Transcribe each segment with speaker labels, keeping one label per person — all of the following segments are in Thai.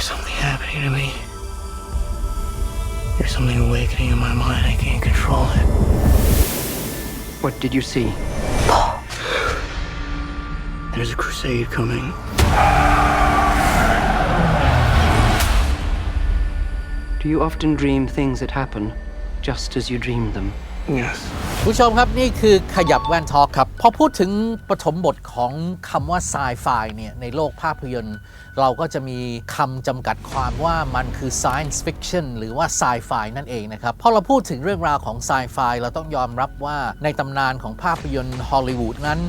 Speaker 1: There's something happening to me. There's something awakening in my mind. I can't control it.
Speaker 2: What did you see?
Speaker 1: There's a crusade coming.
Speaker 2: Do you often dream things that happen just as you dream them?
Speaker 1: Yes.
Speaker 3: ผู้ชมครับนี่คือขยับแว่นทอครับ พอพูดถึงปฐมบทของคำว่าไซไฟเนี่ยในโลกภาพยนตร์ เราก็จะมีคำจำกัดความว่ามันคือ science fiction หรือว่าไซไฟนั่นเองนะครับ พอเราพูดถึงเรื่องราวของไซไฟเราต้องยอมรับว่าในตำนานของภาพยนตร์ฮอลลีวูดนั้น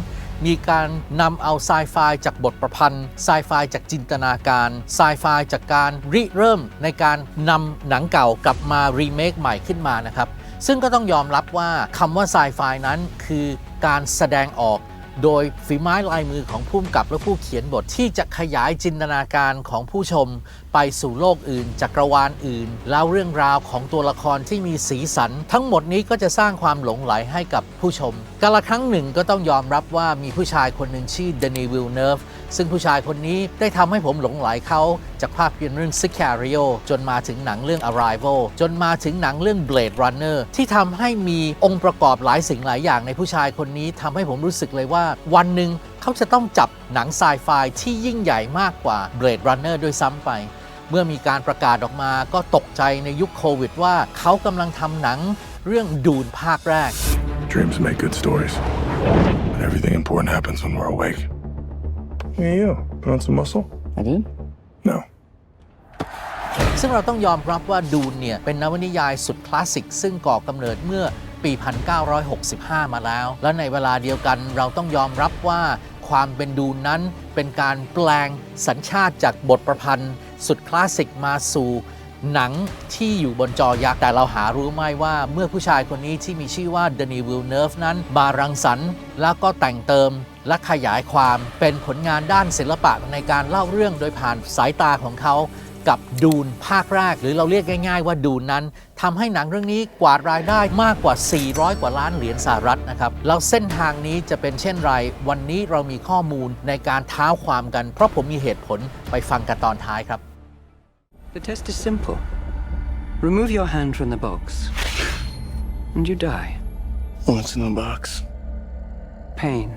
Speaker 3: มีการนำเอาไซไฟจากบทประพันธ์ไซไฟจากจินตนาการไซไฟจากการริเริ่มในการนำหนังเก่ากลับมารีเมคใหม่ขึ้นมานะครับ ซึ่งก็ต้องยอมรับว่าคำว่าไซไฟนั้นคือการแสดงออก โดยฝีไม้ลายมือของผู้กำกับและผู้เขียนบทที่จะขยายจินตนาการของผู้ชม ไปสู่โลกอื่น จักรวาลอื่นแล้วเรื่องราวของตัวละครที่มีสีสัน ทั้งหมดนี้ก็จะสร้างความหลงไหลให้กับผู้ชมกาละครั้งหนึ่งก็ต้องยอมรับว่ามีผู้ชายคนหนึ่งชื่อเดนีวิลเนฟซึ่งผู้ชายคนนี้ได้ทำให้ผมหลงไหลเขาจากภาพยนตร์เรื่อง Sicario จนมาถึงหนังเรื่อง Arrival จนมาถึงหนังเรื่อง Blade Runner ที่ทำให้มีองค์ประกอบหลายสิ่งหลายอย่างในผู้ชายคนนี้ทำให้ผมรู้สึกเลยว่าวันหนึ่งเขาจะต้องจับหนังไซไฟที่ยิ่งใหญ่มากกว่า Blade Runner ด้วยซ้ำไป เมื่อมีการประกาศออกมาก็ตกใจในยุคโควิดว่าเขากำลังทำหนังเรื่องดูนภาคแรก
Speaker 4: Dreams make good stories. But everything important happens when we're awake. Hey, you. Put on some muscle?
Speaker 1: I did?
Speaker 4: No.
Speaker 3: ซึ่งเราต้องยอมรับว่าดูนเนี่ยเป็นนวนิยายสุดคลาสสิกซึ่งก่อกำเนิดเมื่อ ปี 1965 มาแล้ว และในเวลาเดียวกันเราต้องยอมรับว่าความเป็นดูนนั้นเป็นการแปลงสัญชาติจากบทประพันธ์ สุดคลาสสิกมาสู่หนังที่อยู่บนจอยักษ์แต่เราหารู้ไหมว่าเมื่อผู้ชายคนนี้ที่มีชื่อว่าเดนีวิลเนิร์ฟนั้นมารังสรรค์แล้วก็แต่งเติมและขยายความเป็นผลงานด้านศิลปะในการเล่าเรื่องโดยผ่านสายตาของเขา กับดูนภาคแรก หรือเราเรียกง่าย ๆ ว่าดูนนั้นทำให้หนังเรื่องนี้กวาดรายได้มากกว่า 400 กว่าล้านเหรียญสหรัฐนะครับแล้วเส้นทางนี้จะเป็นเช่นไร วันนี้เรามีข้อมูลในการเท้าความกัน เพราะผมมีเหตุผลไปฟังกันตอนท้ายครับ
Speaker 2: The test is simple. Remove your hand from the box, and you die.
Speaker 1: What's in the box?
Speaker 2: Pain.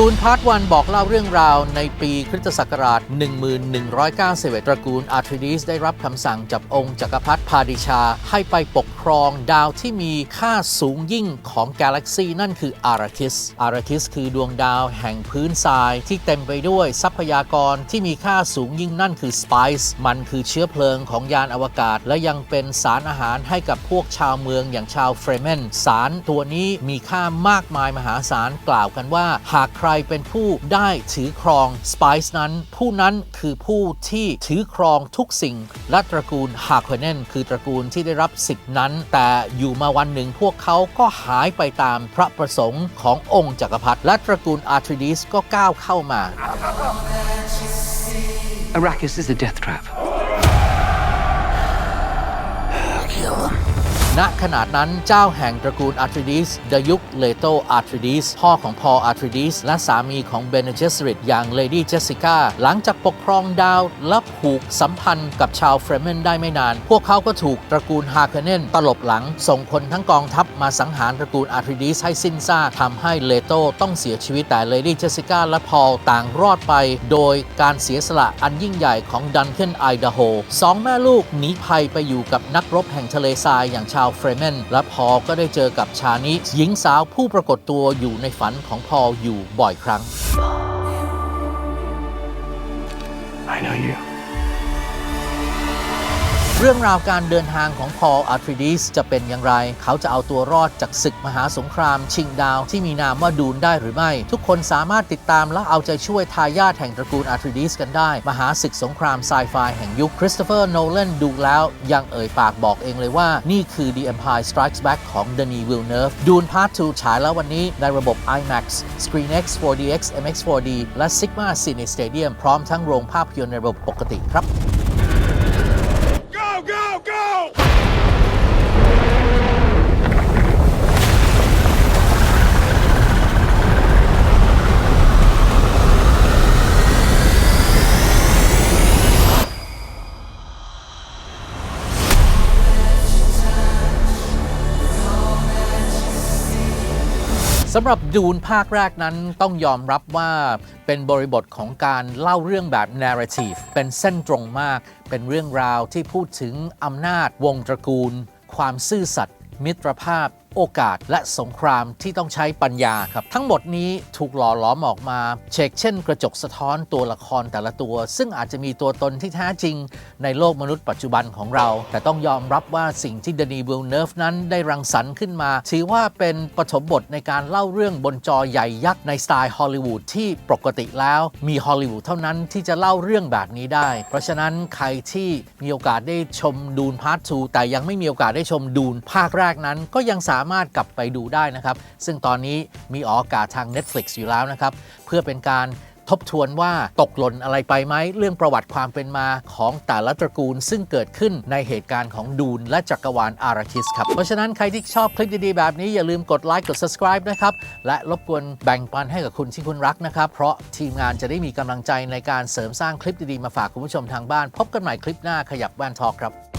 Speaker 3: ดูนพาร์ทวันบอกเล่าเรื่องราวในปีคริสตศักราช 1191 ตระกูลอาร์ทริดิสได้รับคำสั่งจากองค์จักรพรรดิพาดิชา ให้ไปปกครองดาวที่มีค่าสูงยิ่งของกาแล็กซีนั่นคืออาราคิส อาราคิสคือดวงดาวแห่งพื้นทรายที่เต็มไปด้วยทรัพยากรที่มีค่าสูงยิ่งนั่นคือสไปซ์มันคือเชื้อเพลิงของยานอวกาศ และยังเป็นสารอาหารให้กับพวกชาวเมืองอย่างชาวเฟรเมน สารตัวนี้มีค่ามากมายมหาศาลกล่าวกันว่าหากใครรเป็นผู้ได้ถือครองสไปซ์นั้น ผู้นั้นคือผู้ที่ถือครองทุกสิ่ง และตระกูลฮาร์คเนนคือตระกูลที่ได้รับสิทธินั้น แต่อยู่มาวันหนึ่งพวกเขาก็หายไปตามพระประสงค์ขององค์จักรพรรดิและตระกูลอาร์ทริดิสก็ก้าวเข้ามา
Speaker 2: Arrakis is a death trap.
Speaker 3: ณขนาดนั้นเจ้าแห่งตระกูลอาร์ทริดิสดยุคเลโตอาร์ทริดิสพ่อของพออาร์ทริดิสและสามีของเบเนเจสริตอย่างเลดี้เจสสิก้าหลังจากปกครองดาวและผูกสัมพันธ์กับชาวเฟรเมนได้ไม่นาน พวกเขาก็ถูกตระกูลฮาร์เคเนนตลบหลัง ส่งคนทั้งกองทัพมาสังหารตระกูลอาร์ทริดิสให้สิ้นซากทำให้เลโตต้องเสียชีวิตแต่เลดี้เจสสิก้าและพอลต่างรอดไป โดยการเสียสละอันยิ่งใหญ่ของดันเคนไอดาโฮสองแม่ลูกหนีภัยไปอยู่กับนักรบแห่งทะเลทรายอย่างชาวเฟรเมนและพอลก็ได้เจอกับชานิหญิงสาวผู้ปรากฏตัวอยู่ในฝันของพอลอยู่บ่อยครั้ง
Speaker 1: I know you.
Speaker 3: เรื่องราวการเดินทางของพอลอาร์ทริดิสจะเป็นอย่างไร เขาจะเอาตัวรอดจากศึกมหาสงคราม ชิงดาวที่มีนามว่าดูนได้หรือไม่ ทุกคนสามารถติดตามและเอาใจช่วยทายาทแห่งตระกูลอาร์ทริดิสกันได้ มหาศึกสงครามไซไฟแห่งยุคคริสโตเฟอร์โนแลนดูแล้วยังเอ่ยปากบอกเองเลยว่า นี่คือ The Empire Strikes Back ของ Denis Villeneuve ดูนพาร์ท2ฉายแล้ววันนี้ในระบบ IMAX ScreenX 4DX MX 4D และ Sigma Cine Stadium พร้อมทั้งโรงภาพยนตร์ในระบบปกติครับ สำหรับดูนภาคแรกนั้นต้องยอมรับว่าเป็นบริบทของการเล่าเรื่องแบบ narrative เป็นเส้นตรงมาก เป็นเรื่องราวที่พูดถึงอำนาจวงตระกูล ความซื่อสัตย์มิตรภาพ โอกาสและสงครามที่ต้องใช้ปัญญาครับ ทั้งหมดนี้ถูกหล่อหลอมออกมาเชกเช่นกระจกสะท้อนตัวละครแต่ละตัว ซึ่งอาจจะมีตัวตนที่แท้จริง ในโลกมนุษย์ปัจจุบันของเรา แต่ต้องยอมรับว่าสิ่งที่เดนีวิลเนิร์ฟนั้นได้รังสรรค์ขึ้นมา ถือว่าเป็นปฐมบทในการเล่าเรื่องบนจอใหญ่ยักษ์ในสไตล์ฮอลลีวูดที่ปกติแล้วมีฮอลลีวูดเท่านั้นที่จะเล่าเรื่องแบบนี้ได้ เพราะฉะนั้นใครที่มีโอกาสได้ชมดูนพาร์ท2แต่ยังไม่มีโอกาสได้ชมดูนภาคแรกนั้นก็ยังสามามารถกลับไปดูได้นะครับ ซึ่งตอนนี้มีออกอากาศทาง Netflix อยู่แล้วนะครับ เพื่อเป็นการทบทวนว่าตกหล่นอะไรไปไหม เรื่องประวัติความเป็นมาของแต่ละตระกูล ซึ่งเกิดขึ้นในเหตุการณ์ของดูนและจักรวาลอาราคิสครับ เพราะฉะนั้นใครที่ชอบคลิปดีๆ แบบนี้อย่าลืมกดไลค์กด subscribe นะครับ และรบกวนแบ่งปันให้กับคุณที่คุณรักนะครับ เพราะทีมงานจะได้มีกำลังใจในการเสริมสร้างคลิปดีๆ มาฝากคุณผู้ชมทางบ้าน พบกันใหม่คลิปหน้าขยับแว่นทอครับ